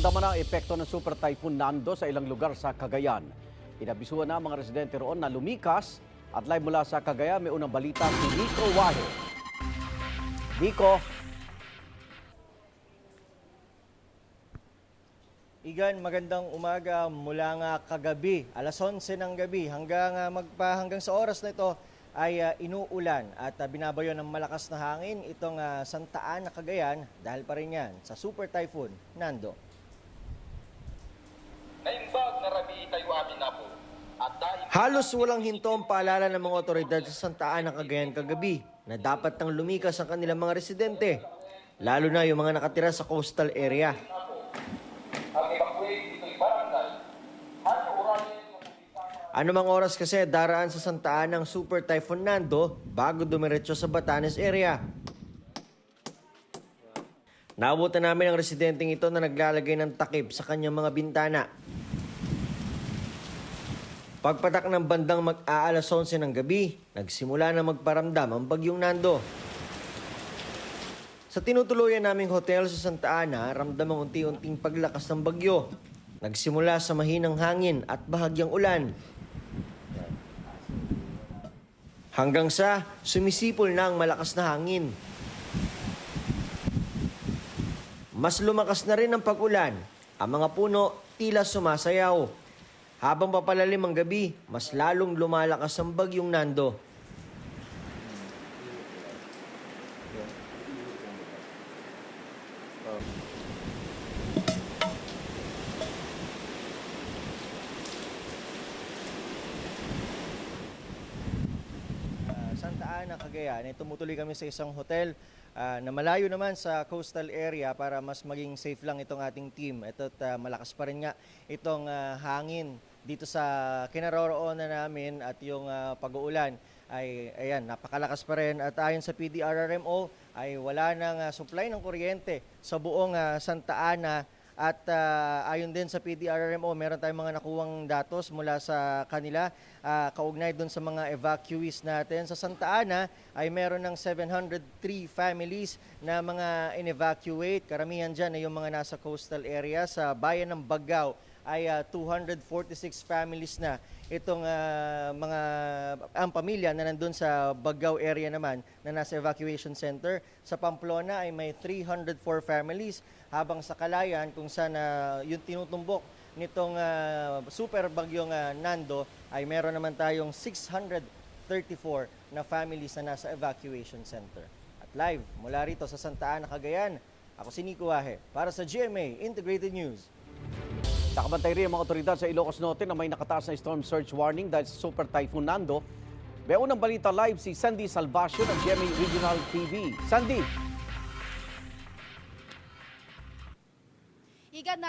Naramdaman ang epekto ng Super Typhoon Nando sa ilang lugar sa Cagayan. Inabisuhan na ang mga residente roon na lumikas at live mula sa Cagayan may unang balita si Nico Wahe. Nico, Igan, magandang umaga mula nga kagabi, alas 11 ng gabi hanggang ah, magpa hanggang sa oras na ito ay ah, inuulan at uh, binabayo ng malakas na hangin itong ah, Santa Ana, Cagayan dahil pa rin yan sa Super Typhoon Nando. Naimbag na rabi kayo amin na po. At dahil Halos walang hinto ang paalala ng mga otoridad sa Santa Ana, Cagayan kagabi na dapat nang lumikas ang kanilang mga residente, lalo na yung mga nakatira sa coastal area. ano Anumang oras kasi daraan sa Santa Ana ang Super Typhoon Nando bago dumiretso sa Batanes area. Naabutan namin ang residenteng ito na naglalagay ng takip sa kanyang mga bintana. Pagpatak ng bandang mag-aalas 11 ng gabi, nagsimula na magparamdam ang bagyong Nando. Sa tinutuluyan naming hotel sa Santa Ana, ramdam ang unti-unting paglakas ng bagyo. Nagsimula sa mahinang hangin at bahagyang ulan. Hanggang sa sumisipol na ang malakas na hangin. Mas lumakas na rin ang pag-ulan. Ang mga puno tila sumasayaw. Habang papalalim ang gabi, mas lalong lumalakas ang bagyong Nando. Ah, Santa Ana, Cagayan. Eh, tumutuloy kami sa isang hotel ah, na malayo naman sa coastal area para mas maging safe lang itong ating team. Ito at ah, malakas pa rin nga itong ah, hangin dito sa kinaroroonan namin at yung ah, pag-uulan ay ayan, napakalakas pa rin at ayon sa PDRRMO ay wala nang ah, supply ng kuryente sa buong ah, Santa Ana at ah, ayon din sa PDRRMO, meron tayong mga nakuwang datos mula sa kanila ah, kaugnay doon sa mga evacuees natin. Sa Santa Ana ay meron ng 703 families na mga in-evacuate. Karamihan dyan ay yung mga nasa coastal area. Sa bayan ng Bagao ay ah, 246 families na itong ah, mga ang pamilya na nandun sa Bagao area naman na nasa evacuation center. Sa Pamplona ay may 304 families habang sa Kalayan kung saan ah, yung tinutumbok nitong ah, super bagyong ah, Nando ay meron naman tayong 634 na families na nasa evacuation center. At live mula rito sa Santa Ana, Cagayan, ako si Nico Wahe para sa GMA Integrated News. Nakabantay rin ang mga otoridad sa Ilocos Norte na may nakataas na storm surge warning dahil sa Super Typhoon Nando. May unang balita live si Sandy Salvacio ng GMA Regional TV. Sandy,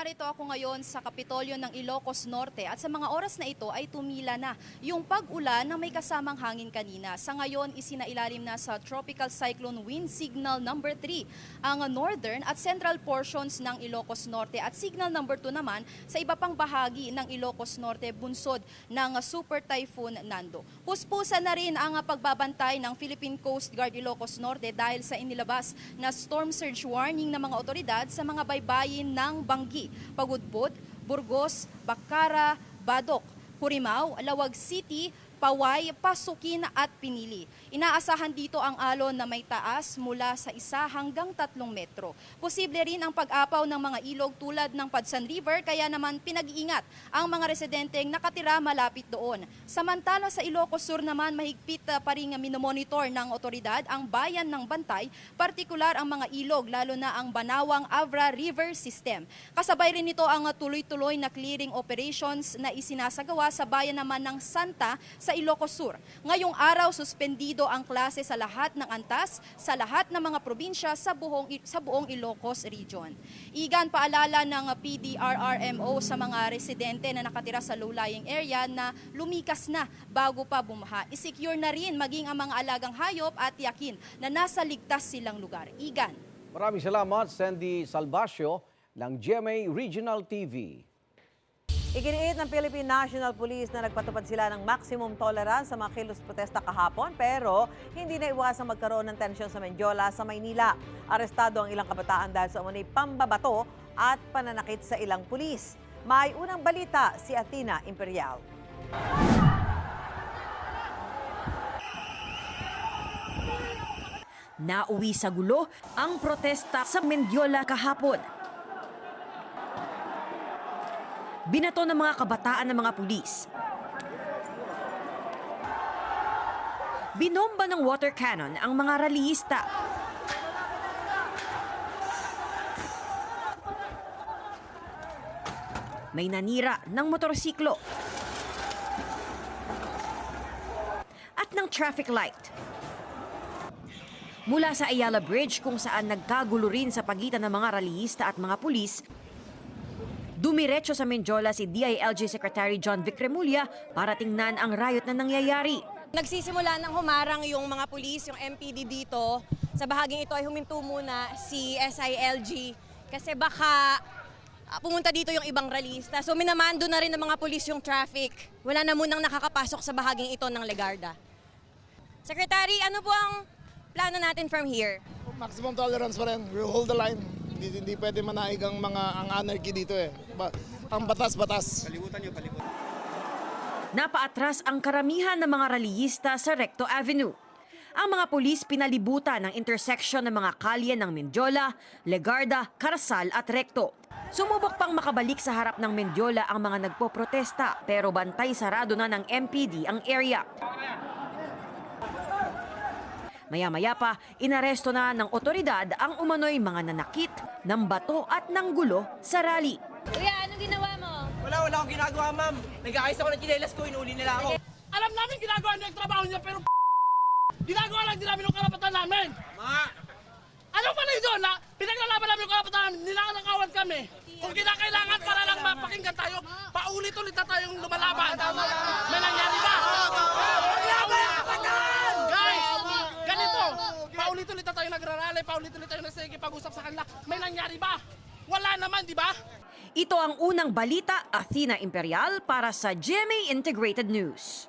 narito ako ngayon sa Kapitolyo ng Ilocos Norte at sa mga oras na ito ay tumila na yung pag-ulan na may kasamang hangin kanina. Sa ngayon, isinailalim na sa Tropical Cyclone Wind Signal number 3 ang northern at central portions ng Ilocos Norte at signal number 2 naman sa iba pang bahagi ng Ilocos Norte bunsod ng Super Typhoon Nando. Puspusa na rin ang pagbabantay ng Philippine Coast Guard Ilocos Norte dahil sa inilabas na storm surge warning ng mga otoridad sa mga baybayin ng Banggi, Pagudpod, Burgos, Bakara, Badok, Purimao, Lawag City, Paway, Pasukin at Pinili. Inaasahan dito ang alon na may taas mula sa isa hanggang tatlong metro. Posible rin ang pag-apaw ng mga ilog tulad ng Padsan River kaya naman pinag-iingat ang mga residenteng nakatira malapit doon. Samantala sa Ilocos Sur naman mahigpit uh, pa rin minomonitor ng otoridad ang bayan ng Bantay, partikular ang mga ilog lalo na ang Banawang Avra River System. Kasabay rin nito ang tuloy-tuloy na clearing operations na isinasagawa sa bayan naman ng Santa sa Ilocos Sur. Ngayong araw suspendido ang klase sa lahat ng antas sa lahat ng mga probinsya sa buong sa buong Ilocos region. Igan paalala ng PDRRMO sa mga residente na nakatira sa low-lying area na lumikas na bago pa bumaha. I-secure na rin maging ang mga alagang hayop at yakin na nasa ligtas silang lugar. Igan. maraming salamat Sandy Salvacio ng GMA Regional TV. Iginiit ng Philippine National Police na nagpatupad sila ng maximum tolerance sa mga kilos protesta kahapon pero hindi na iwasang magkaroon ng tensyon sa Mendiola sa Maynila. Arestado ang ilang kabataan dahil sa umunay pambabato at pananakit sa ilang pulis. May unang balita si Athena Imperial. Nauwi sa gulo ang protesta sa Mendiola kahapon. Binato ng mga kabataan ng mga pulis. Binomba ng water cannon ang mga rallyista. May nanira ng motorsiklo. At ng traffic light. Mula sa Ayala Bridge kung saan nagkagulo rin sa pagitan ng mga rallyista at mga pulis, dumiretso sa Menjola si DILG Secretary John Vic Remulla para tingnan ang riot na nangyayari. Nagsisimula ng humarang yung mga pulis, yung MPD dito. Sa bahaging ito ay huminto muna si SILG kasi baka ah, pumunta dito yung ibang ralista. So minamando na rin ng mga pulis yung traffic. Wala na munang nakakapasok sa bahaging ito ng Legarda. Secretary, ano po ang plano natin from here? Maximum tolerance pa rin. We'll hold the line. Hindi, hindi pwede manaig ang mga ang anarchy dito eh. Ba, ang batas, batas. Napaatras ang karamihan ng mga rallyista sa Recto Avenue. Ang mga pulis pinalibutan ng intersection ng mga kalye ng Mendiola, Legarda, Carasal at Recto. Sumubok pang makabalik sa harap ng Mendiola ang mga nagpoprotesta pero bantay sarado na ng MPD ang area. Maya-maya pa, inaresto na ng otoridad ang umano'y mga nanakit ng bato at ng gulo sa rally. Kuya, ano ginawa mo? Wala, wala akong ginagawa, ma'am. Nag-aayos ako ng chinelas ko, inuli nila ako. Alam namin ginagawa niya yung trabaho niya, pero ginagawa lang din namin yung karapatan namin. Mga, Ano pa na doon na pinaglalaban namin yung karapatan namin, nilanakawan kami. Kung kinakailangan para lang mapakinggan tayo, paulit-ulit na tayong lumalaban. May nangyari ba? Guys, ganito, paulit-ulit na tayo nagrarally, paulit-ulit tayo nagsikipag-usap sa kanila. May nangyari ba? Wala naman, di ba? Ito ang unang balita, Athena Imperial para sa GMA Integrated News.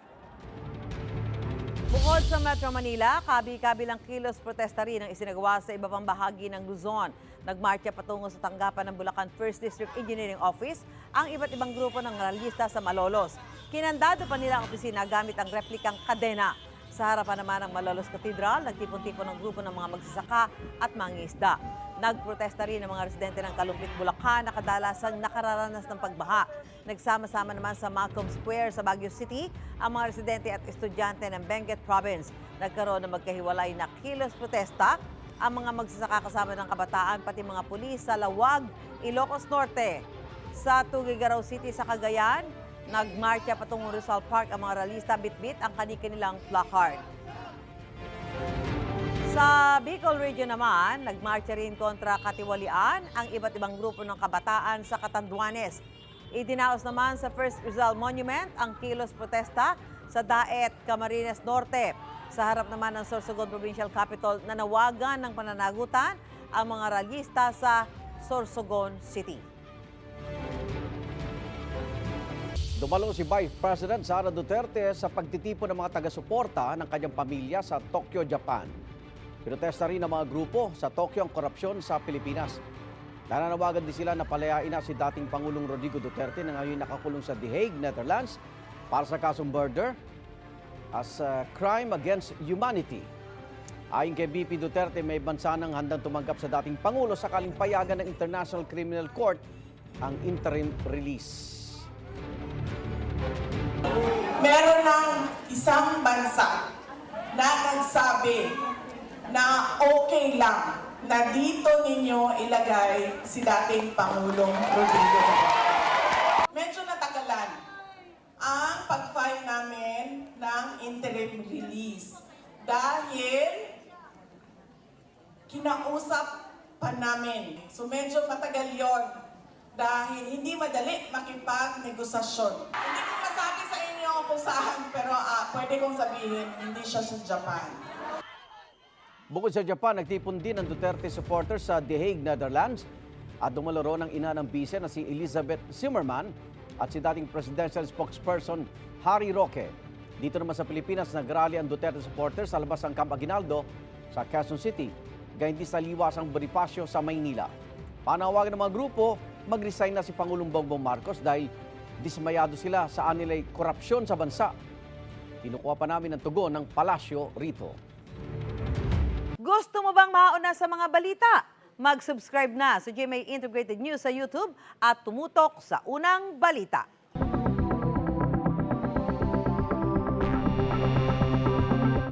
Bukod sa Metro Manila, kabi-kabilang kilos protesta rin ang isinagawa sa iba pang bahagi ng Luzon. Nagmarcha patungo sa tanggapan ng Bulacan First District Engineering Office ang iba't ibang grupo ng rallyista sa Malolos. Kinandado pa nila ang opisina gamit ang replikang kadena. Sa harapan naman ng Malolos Cathedral, nagtipon-tipon ng grupo ng mga magsasaka at mangingisda. Nagprotesta rin ang mga residente ng Kalumpit, Bulacan na kadalasang nakararanas ng pagbaha. Nagsama-sama naman sa Malcolm Square sa Baguio City ang mga residente at estudyante ng Benguet Province. Nagkaroon ng magkahiwalay na kilos protesta ang mga magsasaka kasama ng kabataan pati mga pulis sa Lawag, Ilocos Norte. Sa Tugigaraw City sa Cagayan, nagmarcha patungong Rizal Park ang mga ralista bitbit ang kanilang placard. Sa Bicol Region naman, nagmarcha rin kontra katiwalian ang iba't ibang grupo ng kabataan sa Catanduanes. Idinaos naman sa First Rizal Monument ang kilos protesta sa Daet, Camarines Norte. Sa harap naman ng Sorsogon Provincial Capital, nanawagan ng pananagutan ang mga rallyista sa Sorsogon City. Dumalo si Vice President Sara Duterte sa pagtitipon ng mga taga-suporta ng kanyang pamilya sa Tokyo, Japan. Pinotesta rin ng mga grupo sa Tokyo ang korupsyon sa Pilipinas. Nananawagan din sila na palayain na si dating Pangulong Rodrigo Duterte na ngayon nakakulong sa The Hague, Netherlands para sa kasong murder as a crime against humanity. Ayon kay BP Duterte, may bansa nang handang tumanggap sa dating Pangulo sakaling payagan ng International Criminal Court ang interim release. Isang bansa na nagsabi na okay lang na dito ninyo ilagay si dating Pangulong Rodrigo. Medyo natagalan ang pag-file namin ng interim release dahil kinausap pa namin. So medyo matagal yon dahil hindi madali makipag-negosasyon. Hindi ko masabi sa kung saan, pero ah, pwede kong sabihin, hindi siya sa Japan. Bukod sa Japan, nagtipon din ang Duterte supporters sa The Hague, Netherlands at dumalo roon ang ina ng bise na si Elizabeth Zimmerman at si dating presidential spokesperson Harry Roque. Dito naman sa Pilipinas, nagrally ang Duterte supporters sa labas ng Camp Aguinaldo sa Quezon City, gayon din sa liwasang Bonifacio sa Maynila. Panawagan ng mga grupo, mag-resign na si Pangulong Bongbong Marcos dahil dismayado sila sa anilay korupsyon sa bansa. Kinukuha pa namin ang tugon ng palasyo rito. Gusto mo bang mauna sa mga balita? Mag-subscribe na sa GMA Integrated News sa YouTube at tumutok sa unang balita.